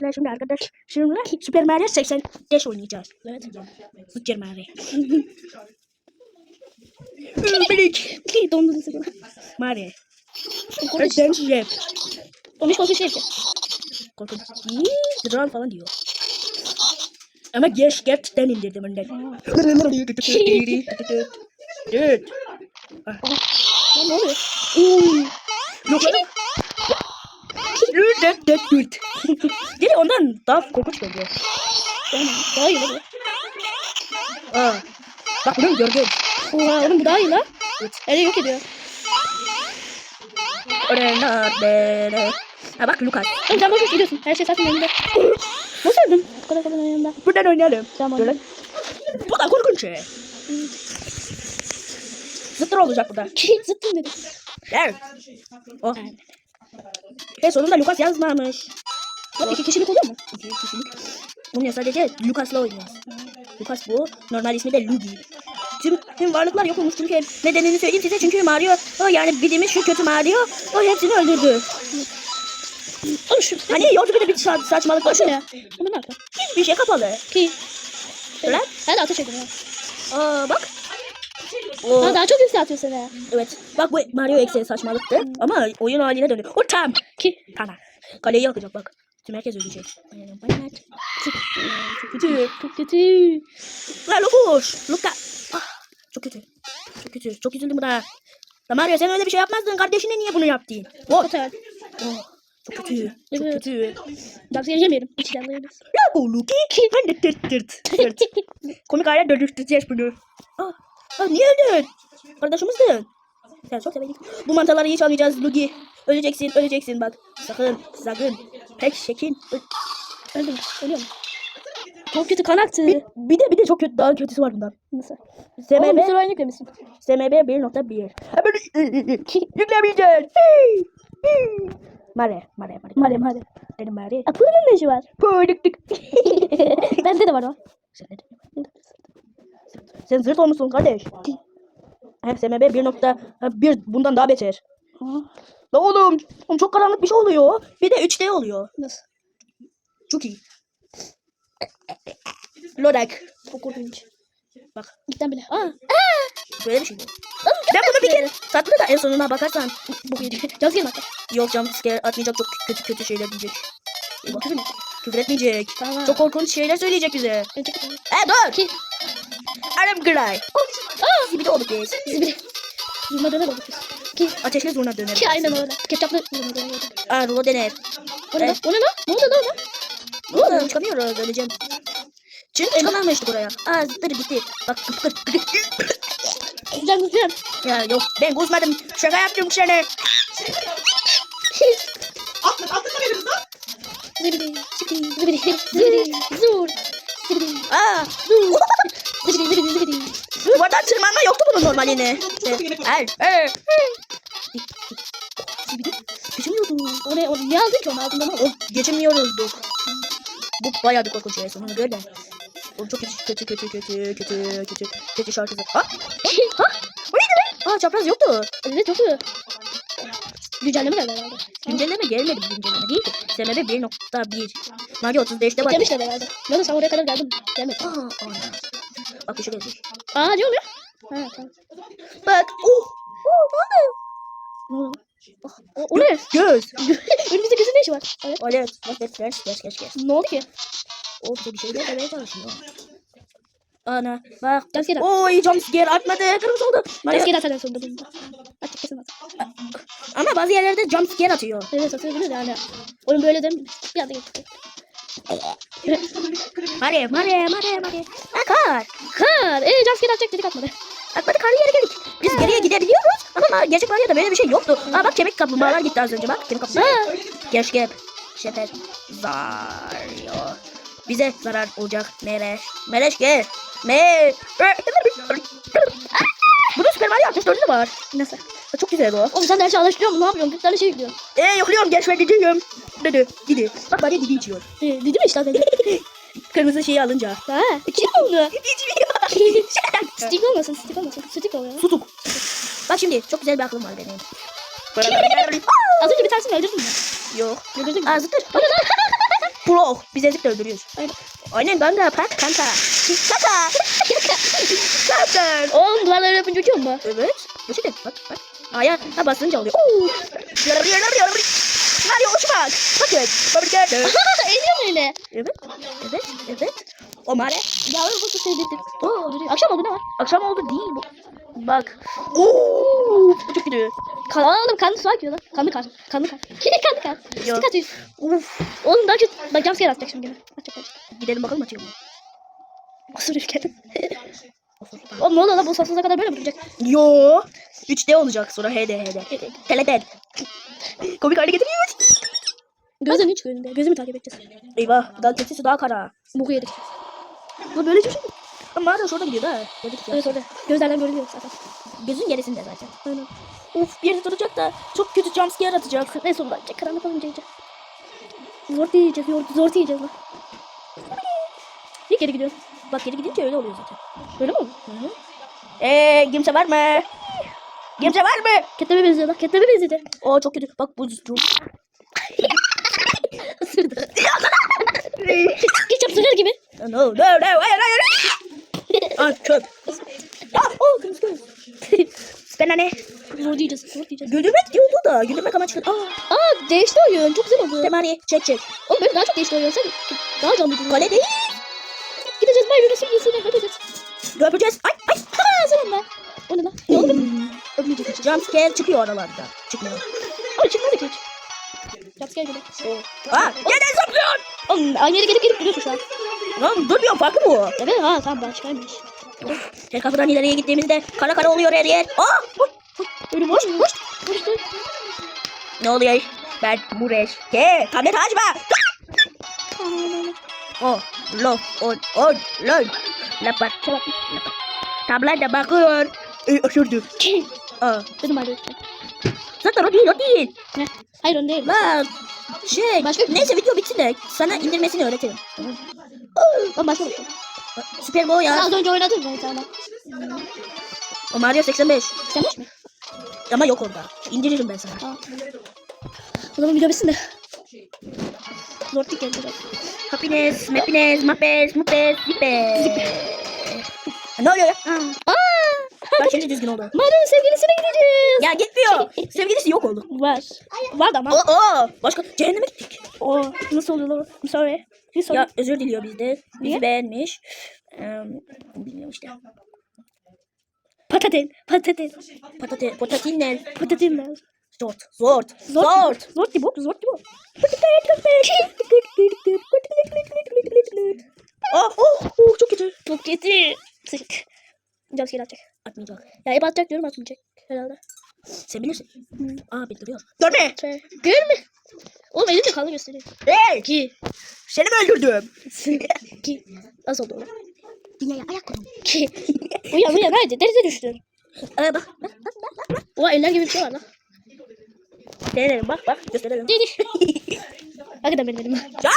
Arkadaşlar şimdi arkadaşlarımla Super Mario 85 oynayacağız. Evet. Super Mario. Bir dondurdu seni. Mario. Onun hiç korkunç değil ki. Korkunç. İyi, Drone falan diyor. Ama geç gerçekten indirdim önden. Evet. Lan ne oluyor? Yok lan. Düt düt Değil ondan daha korkunç geliyor. Daha iyi lan. Aa. Bak bunu gördüm. Oha oğlum bu daha iyi lan. Evet. Eli yok ediyor. Oraya Ha bak Lucas. Oğlum sen boş gidiyorsun. Her şey saçma önünde. Nasıl öldün? Bu kadar kadar yanında. Buradan oynayalım. Tamam. Şöyle. Bu da korkunç. Zıttır olacak burada. Ki zıttım dedim. Gel. Oh. Ve sonunda Lucas yazmamış. Lan iki kişilik oluyor mu? İki kişilik. Bunun sadece Lucas'la oynuyoruz. Lucas bu. Normal ismi de Luigi. Tüm, tüm varlıklar yok olmuş çünkü nedenini söyleyeyim size çünkü Mario o yani bildiğimiz şu kötü Mario o hepsini öldürdü. Oğlum şu. Hani yolcu bir bir sa- saçmalık var ya. ya? Bu ne yapıyor? Hiçbir şey kapalı. Ki. Lan. Ben de ateş ediyorum. Aa bak. O, Ha daha çok yükselt atıyor seni. evet. Bak bu Mario eksi saçmalıktı ama oyun haline döndü. O tam. Ki. Tamam. Kaleyi yakacak bak. Tüm herkes ölecek. Çok Kötü. Çok kötü. Lan Lukuş. Luka. Ah, çok kötü. Çok kötü. Çok üzüldüm buna. Lan Mario sen öyle bir şey yapmazdın. Kardeşine niye bunu yaptın? Oh, oh. Çok kötü. Çok Evet. kötü. Damsayı yemeyelim. İç canlıyız. Ya bu Luki. Ben de tırt tırt. tırt. Komik hale dönüştüreceğiz bunu. Ah, ah niye öldün? Kardeşimizdin. Sen çok sevedik. Bu mantaları hiç almayacağız Lugi. Öleceksin, öleceksin bak. Sakın, sakın. Pek şekin. Ö- Öldüm. Ölüyorum. Çok kötü kan aktı. Bir, bir de bir de çok kötü, daha kötüsü var bundan. Nasıl? Oğlum bir SMB, sürü oyun yüklemişsin. SMB 1.1. Hemen yüklemeyeceğiz. Mare, mare, mare. Madem hadi. Dedim mare. Apıl'ın ne işi var? Pöydüktük. Bende de var o. Sen zırt olmuşsun kardeş. Hem SMB 1.1 bundan daha beter. La oğlum, oğlum çok karanlık bir şey oluyor. Bir de 3D oluyor. Nasıl? Çok iyi. Lodak. Çok korkunç. Bak Gitten bile. Aa. böyle bir şey. Ben bunu bir kere sattım da en sonuna bakarsan Bu yedi. Gelin hatta. yok jump scare atmayacak çok kötü kötü şeyler diyecek. Küfür? Küfür etmeyecek. Tamam. Çok korkunç şeyler söyleyecek bize. E dur. Ki. Arım Gray. De olduk biz. Bizi bile. Zurna döner olduk biz. Ki. Ateşli zurna döner. Ki aynen öyle. Ketçaplı zurna döner oldu. Aa, rulo döner. O ne lan? Evet. O ne lan? Ne oldu lan? Ne oldu? Çıkamıyoruz öleceğim. Çünkü çıkamamıştık oraya. Aa zıttır gitti. Bak kıp kıp kıp. Güzel güzel. Ya yok ben kusmadım. Şaka yaptım sana. Zibidi. Zibidi. Zibidi. Zibidi. Zur. Zibidi. Aa. Zur. Yoktu bunun normalini. Her. Her. Geçemiyordum. O niye aldın ki onu altından mı? Oh, geçemiyoruzdur. Bu bayağı bir korkunç şey sonunu böyle. O çok kötü kötü kötü kötü kötü kötü kötü şarkı. Ha? Ha? O neydi lan? Aa çapraz yoktu. Evet iyi. Güncelleme geldi herhalde. Güncelleme gelmedi güncelleme değil ki. SMB 1.1. Mario 35'te var. Demişler herhalde. De sen oraya kadar geldim. Gelmedi. Aa, ana. Bak bir şey gelecek. Aa ne oluyor? Bak. Oh. Oh Ne oldu? O, o ne? Göz. Önümüzde gözün ne işi var? Evet. Evet. Bak geç geç geç geç geç. Ne oldu ki? O bize bir şeyler demeye çalışıyor. Ana bak. Jumpscare. Oy jumpscare atmadı. Kırmızı oldu. Jumpscare atar en sonunda bunda. At kesin at. Ama bazı yerlerde jumpscare atıyor. Evet atabilir yani. Oyun böyle değil mi? Bir anda geçti. Mare mare mare mare. Ha kar. Kar. Eee jumpscare atacak dedik atmadı. Atmadı karlı yere geldik. Biz geriye gidebiliyoruz. Ama ma- gerçek Mario'da böyle bir şey yoktu. Aa bak kemik kaplumbağalar gitti az önce bak. Kemik kaplumbağalar. Gerçek. Şefer. Zario. Bize zarar olacak. Mereş. Mereş gel. Me. Bunun Super Mario 64'ü de var. Nasıl? Çok güzel o. Oğlum sen de her şeyi alıştırıyor musun? Ne yapıyorsun? Bir tane şey yüklüyorsun. Eee yokluyorum gençler gidiyorum. Dedi. Gidi. Bak Mario Didi içiyor. Ee, dedi mi işte az önce? Kırmızı şeyi alınca. Ha. Mi oldu? İçmiyor. Stick olmasın, stick olmasın. Stick oluyor. Tutuk. Bak şimdi çok güzel bir aklım var benim. Az önce bir tanesini öldürdün mü? Yok. Öldürdün mü? Aa zıttır. Pro. Biz ezikle öldürüyoruz. Aynen. Aynen kanka. Bak kanka. Kanka. Kanka. Oğlum duvarları yapınca uçuyor mu? Evet. Geçelim. Bak bak. Aya ha basınca oluyor. Oo. Mario uçmak. Bakın. Fabrikatör. Eğiliyor mu öyle? Evet. Evet. Evet. O mare. Yavrum bu sevdirdim. Oo duruyor. Akşam oldu ne var? Akşam oldu değil bu. Bak. Oo. Çok gidiyor. Kan oğlum kanlı su akıyor lan. Kanlı kan. Kanlı kan. kanlı kan. Sık atıyor. Uf. Oğlum daha kötü. Bak jumpscare atacak şimdi gene. Atacak atacak. Gidelim bakalım açıyor mu? Asıl ülkeden. Oğlum ne oluyor lan bu sonsuza kadar böyle mi duracak? Yo. 3D olacak sonra HD HD. Teleden. Komik hale getiriyoruz. Gözün hiç görünmüyor. Gözümü takip edeceğiz. Eyvah. Daha kötüsü daha kara. Boku yedik. Bu böyle bir şey? Ama Mario şurada gidiyor da. Dedik ya. Evet orada. Gözlerden görünüyor zaten. Gözün gerisinde zaten. Aynen. Of bir yerde duracak da çok kötü jumpscare atacak. Ne sonunda açacak. Karanlık olunca iyice. Zor yiyeceğiz. Zor, zor yiyeceğiz lan. Bir geri gidiyorum. Bak geri gidince öyle oluyor zaten. Öyle mi oldu? Eee kimse var mı? Kimse var mı? Ketlem'e benziyor lan. Ketlem'e benzedi. Oo çok kötü. Bak bu çok. Isırdı. Ketçap sürür gibi. No no no hayır hayır. Aa çöp. Aa o kırmızı göz. Ben ne? Zor diyeceğiz. Zor diyeceğiz. Güldürmek diyordu da güldürmek amaçlı. Aa Aa değişti oyun. Çok güzel oldu. Temari çek çek. Oğlum böyle daha çok değişti oyun. Sen daha canlı duruyor. Kale değil. Gideceğiz Mario Sürgüsü'ne. Öpeceğiz. Öpeceğiz. Ay ay. Ha sen ben. O ne lan? Ne oldu? Öpmeyeceğiz hiç. Jumpscare çıkıyor aralarda. Çıkmıyor. Ama çıkmadı ki hiç. Jumpscare gibi. Aa neden zıplıyorsun? Oğlum aynı yere gelip gelip duruyorsun şu an. Lan durmuyor farkı bu. Evet ha tamam başkaymış. Her kapıdan ileriye gittiğimizde kara kara oluyor her yer. Aa. Öyle boş boş. Ne oluyor? Ben Mureş. Ke tablet açma. Oh, lo, on, on, lon. Lapat, Çalak. tablet de bakıyor. E, aşırdı. Aa, Dedim Mario. zaten o değil, o değil. Ne? Hayır o değil. Bak, şey, Başka- neyse video bitsin de sana indirmesini öğretirim. Tamam. Ben başka bir şey. Süper Sen ya. az önce oynadın ben sana. O Mario 85. Sen boş mu? Ama yok orada. İndiririm ben sana. Tamam. O zaman video bitsin de. Zor tık geldi. Happiness, happiness, mapes, mupes, zipes. Ne oluyor ya? Aa! Bak şimdi düzgün oldu. Mario'nun sevgilisine gideceğiz. Ya gitmiyor. Sevgilisi yok oldu. Var. Var da ama. Oo, oo. Başka cehenneme gittik. O nasıl oluyor lan? I'm sorry. Bir sorry. Ya özür diliyor bizde. Bizi Niye? beğenmiş. Ee, bilmiyorum işte. Patates. Patates. Patate, patatinler. Patates. Zort, zort, Zor. zort. Zor değil bu. Zor değil bu. Oh, oh, oh, çok kötü. Çok kötü. Sık. Jumpscare atacak. Atmayacak. Ya hep atacak diyorum atmayacak. Herhalde. Sen bilirsin. Aa bildiriyor. Görme. Şey. Görme. Oğlum elimde kanlı gösteriyor. Hey, Ki. seni mi öldürdüm? Ki. Nasıl oldu? Dünyaya ayak koydum. Ki. Uyan uyan hadi denize düştün. Ee, bak, bak, bak, bak, bak. Oha eller gibi bir şey var lan. Denerim, bak, bak, gösterelim. Değil. Hakikaten benim elim. Ya!